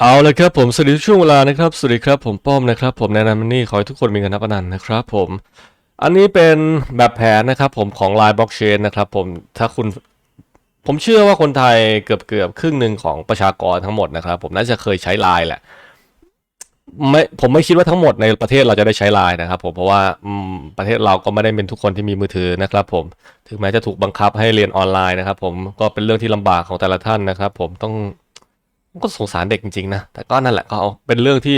เอาเลยครับผมสวัสดีช่วงเวลานะครับสวัสดีครับผมป้อมนะครับ ผมแนะนำนี่ขอให้ทุกคนมีเงินนับอนันต์นะครับผมอันนี้เป็นแบบแผนนะครับผมของ Line Blockchain นะครับผมถ้าคุณผมเชื่อว่าคนไทยเกือบเกือบครึ่งหนึ่งของประชากรทั้งหมดนะครับ ผมน่าจะเคยใช้ Line แหละไม่ผมไม่คิดว่าทั้งหมดในประเทศเราจะได้ใช้ Line นะครับผมเพราะว่าประเทศเราก็ไม่ได้เป็นทุกคนที่มีมือถือนะครับผมถึงแม้จะถูกบังคับให้เรียนออนไลน์นะครับผมก็เป็นเรื่องที่ลำบากของแต่ละท่านนะครับ ผมต้อง ก็สงสารเด็กจริงๆนะ แต่ก็นั่นแหละก็เป็นเรื่องที่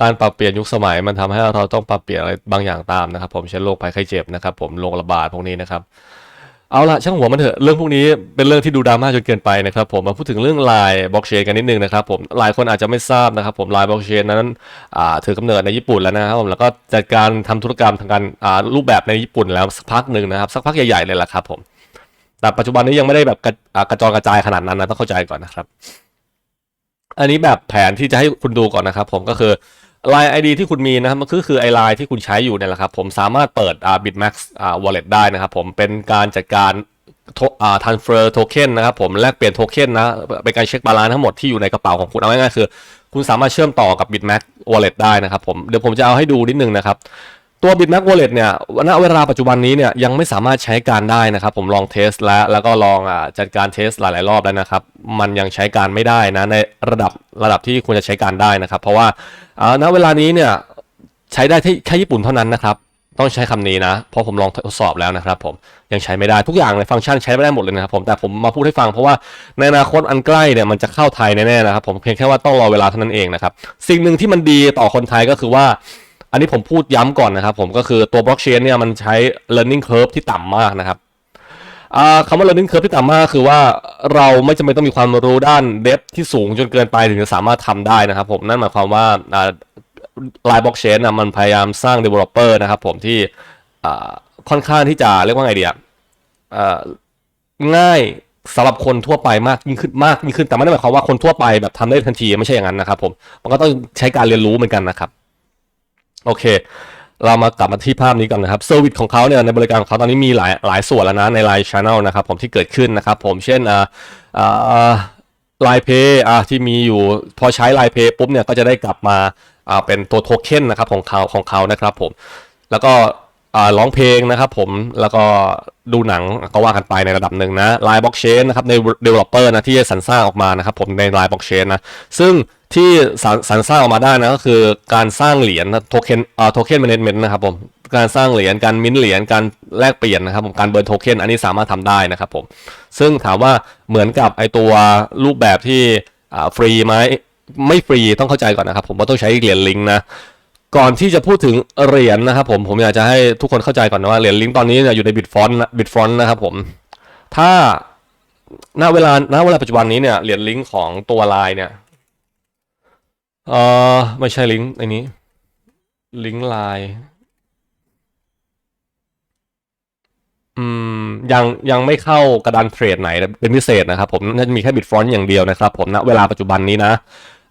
การปรับเปลี่ยนยุคสมัยมันทำให้เราต้องปรับเปลี่ยนอะไรบางอย่างตามนะครับผมเช่นโรคภัยไข้เจ็บนะครับผมโรคระบาดพวกนี้นะครับเอาละช่างหัวมันเถอะเรื่องพวกนี้เป็นเรื่องที่ดูดราม่าจนเกินไปนะครับผมมาพูดถึงเรื่องลายบล็อกเชนกันนิดนึงนะครับผมหลายคนอาจจะไม่ทราบนะครับผมลายบล็อกเชนนั้นถือกำเนิดในญี่ปุ่นแล้วนะครับผมแล้วก็จัดการทำธุรกรรมทางการรูปแบบในญี่ปุ่นแล้วสักพักหนึ่งนะครับสักพักใหญ่ๆเลยแหละครับผม แต่ปัจจุบันนี้ยังไม่ได้แบบกระอ่ากระจรกระจายขนาดนั้นนะต้องเข้าใจก่อนนะครับ อันนี้แบบแผนที่จะให้คุณดูก่อนนะครับ ผมก็คือ Line ID ที่คุณมีนะครับมันคือคือไอไลน์ที่คุณใช้อยู่เนี่ยแหละครับ ผมสามารถเปิดอ่า Bitmax อ่า wallet ได้นะครับ ผมเป็นการจัดการทอ่า transfer token นะครับ ผมแลกเปลี่ยนโทเค็นนะเป็นการเช็คบาลานซ์ทั้งหมดที่อยู่ในกระเป๋าของคุณเอาง่ายๆคือ คุณสามารถเชื่อมต่อกับ Bitmax wallet ได้นะครับ ผมเดี๋ยวผมจะเอาให้ดูนิดนึงนะครับ ตัว Bitmax Wallet เนี่ยณเวลาปัจจุบันนี้เนี่ยยังไม่สามารถใช้การได้นะครับ ผมลองเทสแล้วแล้วก็ลองอ่าจัดการเทสหลาย ๆ รอบแล้วนะครับ มันยังใช้การไม่ได้นะในระดับระดับที่ควรจะใช้การได้นะครับ เพราะว่าอ่าณเวลานี้เนี่ยใช้ได้ที่แค่ญี่ปุ่นเท่านั้นนะครับ ต้องใช้คำนี้นะเพราะผมลองทดสอบแล้วนะครับ ผมยังใช้ไม่ได้ทุกอย่างเลยฟังก์ชันใช้ไม่ได้หมดเลยนะครับผมแต่ผมมาพูดให้ฟังเพราะว่าในอนาคตอันใกล้เนี่ยมันจะเข้าไทยแน่ๆนะครับ ผมเพียงแค่ว่าต้องรอเวลาเท่านั้นเองนะครับสิ่งหนึ่งที่มันดีต่อคนไทยก็คือว่า อันนี้ผมพูดย้ำก่อนนะครับผมก็คือตัวบล็อกเชนเนี่ยมันใช้ learning curve ที่ต่ำมากนะครับคำว่า learning curve ที่ต่ำมากคือว่าเราไม่จำเป็นต้องมีความรู้ด้าน depth ที่สูงจนเกินไปถึงจะสามารถทำได้นะครับผมนั่นหมายความว่าลายบล็อกเชนนะมันพยายามสร้าง developer นะครับผมที่ค่อนข้างที่จะเรียกว่าไงดีอะง่ายสำหรับคนทั่วไปมากยิ่งขึ้นมากยิ่งขึ้นแต่ไม่ได้หมายความว่าคนทั่วไปแบบทำได้ทันทีไม่ใช่อย่างนั้นนะครับผมมันก็ต้องใช้การเรียนรู้เหมือนกันนะครับ โอเค เรามากลับมาที่ภาพนี้ก่อนนะครับเซอร์วิสของเขาเนี่ยในบริการของเขาตอนนี้มีหลายหลายส่วนแล้วนะในไลน์ชานอลนะครับผมที่เกิดขึ้นนะครับผมเช่นอ่าอ่าไลน์เพย์อ่าที่มีอยู่พอใช้ไลน์เพย์ปุ๊บเนี่ยก็จะได้กลับมาอ่าเป็นตัวโทเค็นนะครับของเขาของเขานะครับผมแล้วก็ ร้องเพลงนะครับผมแล้วก็ดูหนังก็ว่ากันไปในระดับหนึ่งนะไลน์บล็อกเชนนะครับใน developer นะที่สรรสร้างออกมานะครับผมในไลน์บล็อกเชนนะซึ่งที่สรรสร้างออกมาได้นะก็คือการสร้างเหรียญโทเค็นอ่าโทเค็นแมเนจเมนต์นะครับผมการสร้างเหรียญการมิ้นเหรียญการแลกเปลี่ยนนะครับผมการเบิร์นโทเค็นอันนี้สามารถทำได้นะครับผมซึ่งถามว่าเหมือนกับไอตัวรูปแบบที่ฟรีไหมไม่ฟรีต้องเข้าใจก่อนนะครับผมว่าต้องใช้เหรียญลิงก์นะ ก่อนที่จะพูดถึงเหรียญนะครับผมผมอยากจะให้ทุกคนเข้าใจก่อนนะว่าเหรียญลิงก์ตอนนี้เนี่ยอยู่ในบิตฟอนต์บิตฟอนต์นะครับผมถ้าณเวลาณเวลาปัจจุบันนี้เนี่ยเหรียญลิงก์ของตัวลน์เนี่ยเออไม่ใช่ลิงก์อ้นี้ ลิงก์ลน์อืมยังยังไม่เข้ากระดานเทรดไหนเป็นพิเศษนะครับผมน่าจะมีแค่บิตฟอนต์อย่างเดียวนะครับผมณเวลาปัจจุบันนี้นะ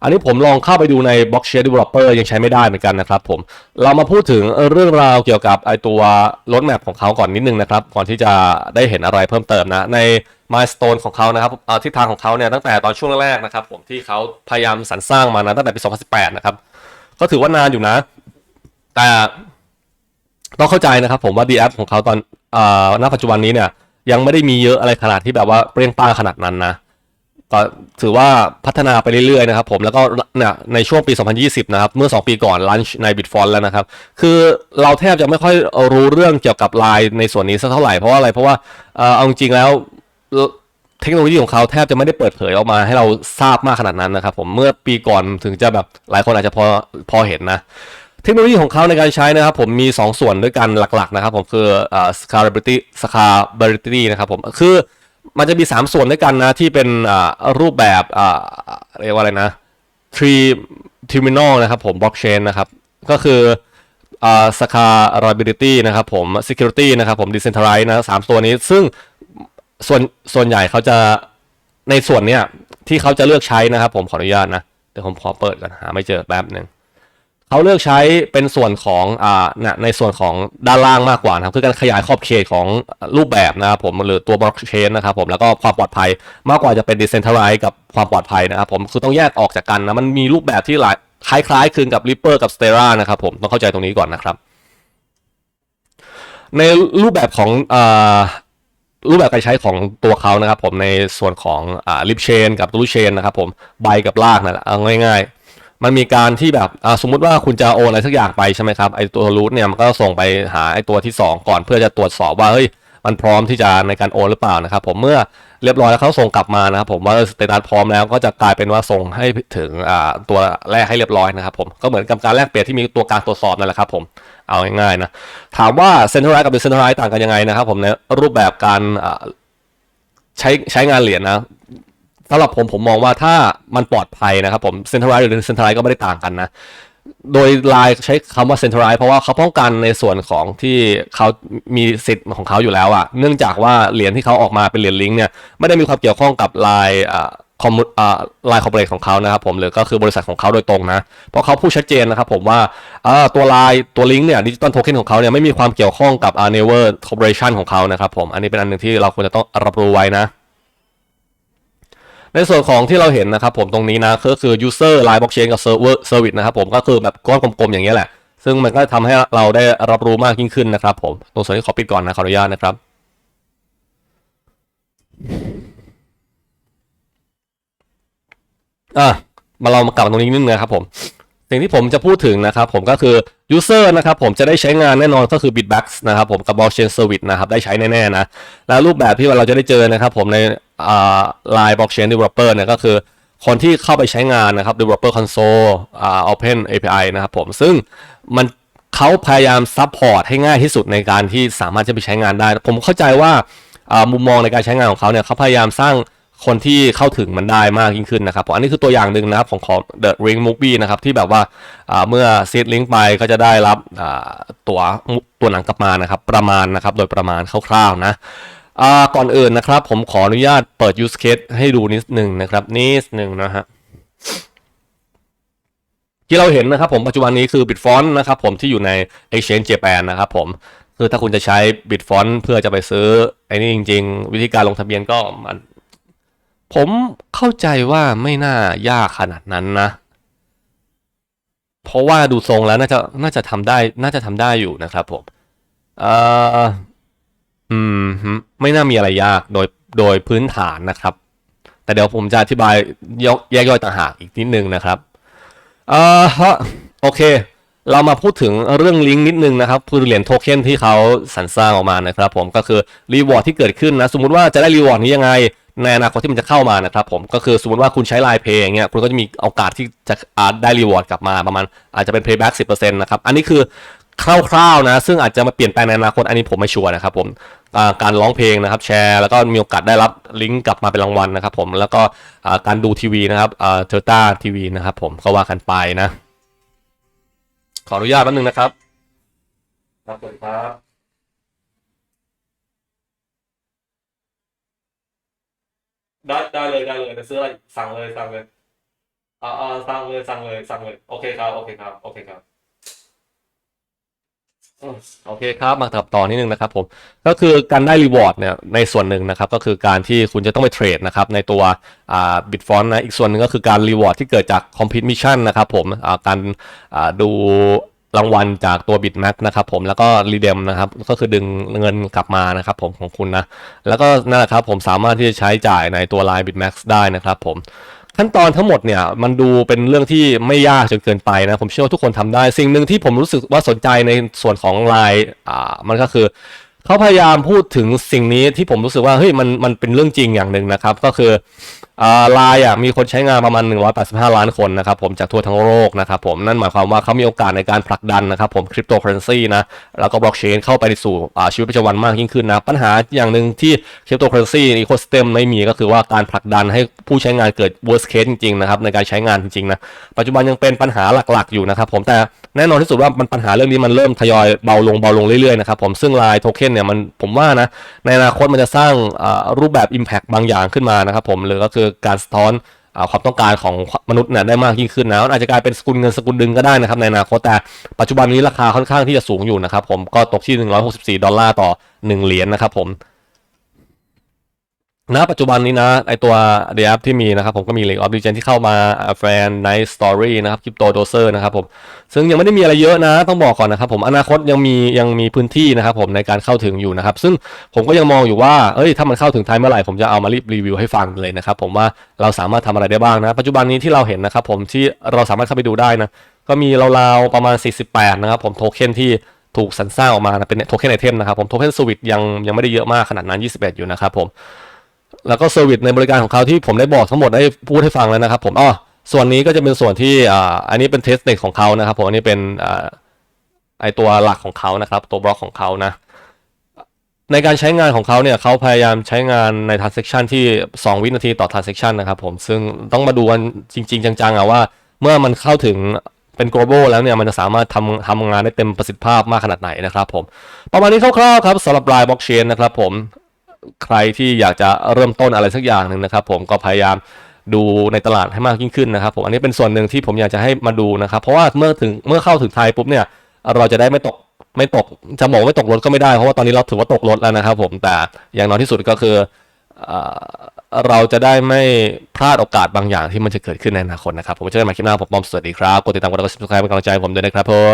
อันนี้ผมลองเข้าไปดูใน Blockchain Developer ยังใช้ไม่ได้เหมือนกันนะครับผม เรามาพูดถึงเรื่องราวเกี่ยวกับไอตัวรถแมพของเขาก่อนนิดนึงนะครับ ก่อนที่จะได้เห็นอะไรเพิ่มเติมนะ ใน milestone ของเขานะครับทิศทางของเขาเนี่ยตั้งแต่ตอนช่วงแรกๆนะครับผมที่เขาพยายามสรรสร้างมานะตั้งแต่ปี 2018 นะครับ ก็ถือว่านานอยู่นะ แต่ต้องเข้าใจนะครับผมว่า D app ของเขาตอนอ่อณปัจจุบันนี้เนี่ยยังไม่ได้มีเยอะอะไรขนาดที่แบบว่าเปรี้ยงป้างขนาดนั้นนะ ก็ถือว่าพัฒนาไปเรื่อยๆนะครับผมแล้วก็เนี่ยในช่วงปี 2020 นะครับ เมื่อ 2 ปีก่อนลันช์ใน Bitfont แล้วนะครับ คือเราแทบจะไม่ค่อยรู้เรื่องเกี่ยวกับไลน์ในส่วนนี้สักเท่าไหร่ เพราะว่าอะไรเพราะว่าเอาจริงๆแล้วเทคโนโลยีของเขาแทบจะไม่ได้เปิดเผยออกมาให้เราทราบมากขนาดนั้นนะครับผมเมื่อปีก่อนถึงจะแบบหลายคนอาจจะพอพอเห็นนะเทคโนโลยีของเขาในการใช้นะครับผมมี 2 ส่วนด้วยกันหลักๆนะครับผมคือเอ่อ scalability scalability นะครับผมคือ มันจะมี 3 ส่วนด้วยกันนะ ที่เป็นรูปแบบเรียกว่าอะไรนะ three terminal นะครับผม blockchain นะครับ ก็คืออ่า scalability นะครับผม security นะครับผม decentralized นะสามตัวนี้ ซึ่งส่วนส่วนใหญ่เขาจะในส่วนเนี้ยที่เขาจะเลือกใช้นะครับผมขออนุญาตนะ เดี๋ยวผมขอเปิดก่อนหาไม่เจอแป๊บหนึ่ง เขาเลือกใช้เป็นส่วนของอ่าในส่วนของด้านล่างมากกว่านะครับคือการขยายขอบเขตของรูปแบบนะครับผมหรือตัวบล็อกเชนนะครับผมแล้วก็ความปลอดภัยมากกว่าจะเป็น decentralized กับความปลอดภัยนะครับผมคือต้องแยกออกจากกันนะมันมีรูปแบบที่หลายคล้ายๆคลึงกับ Ripper กับ Stellar นะครับผมต้องเข้าใจตรงนี้ก่อนนะครับ ในรูปแบบของอรูปแบบการใช้ของตัวเขานะครับผมในส่วนของอ่าลิฟเชนกับรูเชนนะครับผมใบกับลากนะเอาง่ายๆ มันมีการที่แบบสมมุติว่าคุณจะโอนอะไรสักอย่างไปใช่ไหมครับไอตัวรูทเนี่ยมันก็ส่งไปหาไอตัวที่ 2 ก่อนเพื่อจะตรวจสอบว่าเฮ้ยมันพร้อมที่จะในการโอนหรือเปล่านะครับผมเมื่อเรียบร้อยแล้วเขาส่งกลับมานะครับผมว่าสเตตัสพร้อมแล้วก็จะกลายเป็นว่าส่งให้ถึงตัวแรกให้เรียบร้อยนะครับผมก็เหมือนกับการแลกเปลี่ยนที่มีตัวกลางตรวจสอบนั่นแหละครับผมเอาง่ายๆนะถามว่าเซ็นทรัลไลท์กับดิเซนทรัลไลท์ต่างกันยังไงนะครับผมในรูปแบบการใช้ใช้งานเหรียญนะ สำหรับผมผมมองว่าถ้ามันปลอดภัยนะครับผมเซ็นทรัลไลท์หรือเซ็นทรัลไลท์ก็ไม่ได้ต่างกันนะ โดยไลน์ใช้คำว่าเซ็นทรัลไลท์เพราะว่าเขาป้องกันในส่วนของที่เขามีสิทธิ์ของเขาอยู่แล้วอะเนื่องจากว่าเหรียญที่เขาออกมาเป็นเหรียญลิงก์เนี่ยไม่ได้มีความเกี่ยวข้องกับไลน์อ่าคอมอ่าไลน์คอร์ปอเรทของเขานะครับผมหรือก็คือบริษัทของเขาโดยตรงนะ เพราะเขาพูดชัดเจนนะครับผมว่าอ่าตัวไลน์ตัวลิงก์เนี่ยดิจิตอลโทเค็นของเขาเนี่ยไม่มีความเกี่ยวข้องกับอ่าเนเวอร์คอร์ปอเรชันของเขานะครับผมอันนี้เป็นอันหนึ่งที่เราควรจะต้องรับรู้ไว้นะ ในส่วนของที่เราเห็นนะครับผมตรงนี้นะก็คือ user line blockchain กับ server service นะครับผมก็คือแบบก้อนกลมๆอย่างนี้แหละ ซึ่งมันก็ทำให้เราได้รับรู้มากยิ่งขึ้นนะครับผมตรงส่วนนี้ขอปิดก่อนนะขออนุญาตนะครับอะมาเรามากลับตรงนี้นิดนึงนะครับผมสิ่งที่ผมจะพูดถึงนะครับผมก็คือ user นะครับผมจะได้ใช้งานแน่นอนก็คือ bitbax นะครับผมกับ blockchain service นะครับได้ใช้แน่ๆนะ แล้วรูปแบบที่เราจะได้เจอนะครับผมใน อ่า line blockchain developer เนี่ยก็คือคนที่เข้าไปใช้งานนะครับ developer console อ่า open API นะครับผม ซึ่งมันเขาพยายามซัพพอร์ตให้ง่ายที่สุดในการที่สามารถจะไปใช้งานได้ ผมเข้าใจว่ามุมมองในการใช้งานของเขาเนี่ยเขาพยายามสร้างคนที่เข้าถึงมันได้มากยิ่งขึ้นนะครับผมอันนี้คือตัวอย่างหนึ่งนะครับของของ The Ring Movie นะครับที่แบบว่าเมื่อซีดลิงก์ไปก็จะได้รับตัวตัวหนังกลับมานะครับประมาณนะครับโดยประมาณคร่าวๆนะ ก่อนอื่นนะครับ ผมขออนุญาตเปิด use case ให้ดูนิดหนึ่งนะครับ นิดหนึ่งนะฮะที่เราเห็นนะครับผมปัจจุบันนี้คือ Bitfont นะครับผมที่อยู่ใน Exchange Japan นะครับผมคือถ้าคุณจะใช้ Bitfont เพื่อจะไปซื้อไอ้นี่จริง ๆ วิธีการลงทะเบียนก็มันผมเข้าใจว่าไม่น่ายากขนาดนั้นนะ เพราะว่าดูทรงแล้วน่าจะน่าจะทำได้น่าจะทำได้อยู่นะครับผมเอืมไม่น่ามีอะไรยากโดยโดยพื้นฐานนะครับ แต่เดี๋ยวผมจะอธิบายยกแยกย่อยต่างหากอีกนิดนึงนะครับเอ่อฮะโอเค เรามาพูดถึงเรื่องลิงก์นิดนึงนะครับ คือเหรียญโทเค็นที่เขาสรรสร้างออกมานะครับ ผมก็คือรีวอร์ดที่เกิดขึ้นนะ สมมุติว่าจะได้รีวอร์ดนี้ยังไงในอนาคตที่มันจะเข้ามานะครับผมก็คือสมมติว่าคุณใช้ไลน์เพย์อย่างเงี้ยคุณก็จะมีโอกาสที่จะได้รีวอร์ดกลับมาประมาณอาจจะเป็น payback 10%นะครับ อันนี้คือ คร่าวๆนะ ซึ่งอาจจะมาเปลี่ยนแปลงในอนาคตอันนี้ผมไม่ชัวร์นะครับผมการร้องเพลงนะครับแชร์แล้วก็มีโอกาสได้รับลิงก์กลับมาเป็นรางวัลนะครับผมแล้วก็การดูทีวีนะครับเออเทอร์ต้าทีวีนะครับผมก็ว่ากันไปนะ ขออนุญาตแป๊บนึงนะครับครับสวัสดีครับได้ได้เลยได้เลยจะซื้ออะไรสั่งเลยสั่งเลยอ่าสั่งเลยสั่งเลยสั่งเลยโอเคครับโอเคครับโอเคครับ โอเคครับมาตับต่อนิดนึงนะครับผมก็คือการได้รีวอร์ดเนี่ยในส่วนหนึ่งนะครับก็คือการที่คุณจะต้องไปเทรดนะครับในตัวอ่าบิตฟอนนะอีกส่วนหนึ่งก็คือการรีวอร์ดที่เกิดจากคอมพิ t มิชชั่นนะครับผมอ่าการอ่าดูรางวัลจากตัว Bitmax นะครับผมแล้วก็รีเดมนะครับก็คือดึงเงินกลับมานะครับผมของคุณนะแล้วก็นั่นแหละครับผมสามารถที่จะใช้จ่ายในตัว Line BitMax ได้นะครับผม ขั้นตอนทั้งหมดเนี่ยมันดูเป็นเรื่องที่ไม่ยากจนเกินไปนะผมเชื่อว่าทุกคนทำได้ สิ่งหนึ่งที่ผมรู้สึกว่าสนใจในส่วนของไลน์อ่ามันก็คือเขาพยายามพูดถึงสิ่งนี้ที่ผมรู้สึกว่าเฮ้ยมันมันเป็นเรื่องจริงอย่างหนึ่งนะครับ ก็คือ ไลน์อะมีคนใช้งานประมาณ 185 ล้านคนนะครับผมจากทั่วทั้งโลกนะครับผมนั่นหมายความว่าเขามีโอกาสในการผลักดันนะครับผมคริปโตเคอเรนซีนะแล้วก็บล็อกเชนเข้าไปสู่ชีวิตประจำวันมากยิ่งขึ้นนะ ปัญหาอย่างหนึ่งที่คริปโตเคอเรนซีอีโคสเต็มไม่มีก็คือว่าการผลักดันให้ผู้ใช้งานเกิด worst case จริงๆนะครับในการใช้งานจริงๆนะปัจจุบันยังเป็นปัญหาหลักๆ อยู่นะครับผมแต่แน่นอนที่สุดว่ามันปัญหาเรื่องนี้มันเริ่มทยอยเบาลงเบาลงเรื่อยๆนะครับผมซึ่งไลน์โทเค็นเนี่ยมันผมว่านะในอนาคตมันจะสร้างรูปแบบ Impact บางอย่างขึ้นมานะครับผมหรือก็คือการสะท้อนความต้องการของมนุษย์เนี่ยได้มากยิ่งขึ้นนะอาจจะกลายเป็นสกุลเงินสกุลดึงก็ได้นะครับในอนาคตแต่ปัจจุบันนี้ราคาค่อนข้างที่จะสูงอยู่นะครับผมก็ตกที่ 164 ดอลลาร์ต่อ 1 เหรียญนะครับผม ณปัจจุบันนี้นะไอตัวเดียที่มีนะครับผมก็มี League of Legend ที่เข้ามาแฟน Night Story นะครับ Crypto Dozer นะครับผมซึ่งยังไม่ได้มีอะไรเยอะนะ ต้องบอกก่อนนะครับผมอนาคตยังมียังมีพื้นที่นะครับผมในการเข้าถึงอยู่นะครับ ซึ่งผมก็ยังมองอยู่ว่าเอ้ยถ้ามันเข้าถึงไทยเมื่อไหร่ ผมจะเอามารีบรีวิวให้ฟังเลยนะครับผมว่าเราสามารถทำอะไรได้บ้างนะ ปัจจุบันนี้ที่เราเห็นนะครับผมที่เราสามารถเข้าไปดูได้นะก็มีราวๆประมาณ 48 นะครับผมโทเค็นที่ถูกสรรสร้างออกมานะเป็นโทเค็นไอเทมนะครับผมโทเค็นสวิตยังยังไม่ได้เยอะมากขนาดนั้น 21 อยู่นะครับผม แล้วก็เซอร์วิสในบริการของเขาที่ผมได้บอกทั้งหมดได้พูดให้ฟังแล้วนะครับผมอ๋อส่วนนี้ก็จะเป็นส่วนที่อ่าอันนี้เป็นเทสเน็ตของเขานะครับผมอันนี้เป็นอ่าไอตัวหลักของเขานะครับ ตัวบล็อกของเขานะในการใช้งานของเขาเนี่ยเขาพยายามใช้งานใน transaction ที่ 2 วินาทีต่อ transaction นะครับผมซึ่งต้องมาดูกันจริง ๆ จังๆอะว่าเมื่อมันเข้าถึงเป็น global แล้วเนี่ยมันจะสามารถทำทำงานได้เต็มประสิทธิภาพมากขนาดไหนนะครับผม ประมาณนี้คร่าวๆครับสำหรับ Line Blockchain นะครับผม ใครที่อยากจะเริ่มต้นอะไรสักอย่างหนึ่งนะครับ ผมก็พยายามดูในตลาดให้มากยิ่งขึ้นนะครับ ผมอันนี้เป็นส่วนหนึ่งที่ผมอยากจะให้มาดูนะครับ เพราะว่าเมื่อถึงเมื่อเข้าถึงไทยปุ๊บเนี่ย เราจะได้ไม่ตกไม่ตกจะบอกไม่ตกรถก็ไม่ได้เพราะว่าตอนนี้เราถือว่าตกรถแล้วนะครับ ผมแต่อย่างน้อยที่สุดก็คือเอเราจะได้ไม่พลาดโอกาสบางอย่างที่มันจะเกิดขึ้นในอนาคตนะครับ ผมเจอกันใหม่คลิปหน้าผมบอมสวัสดีครับกดติดตามกดไลค์กด subscribe เป็นกำลังใจผมด้วยนะครับผม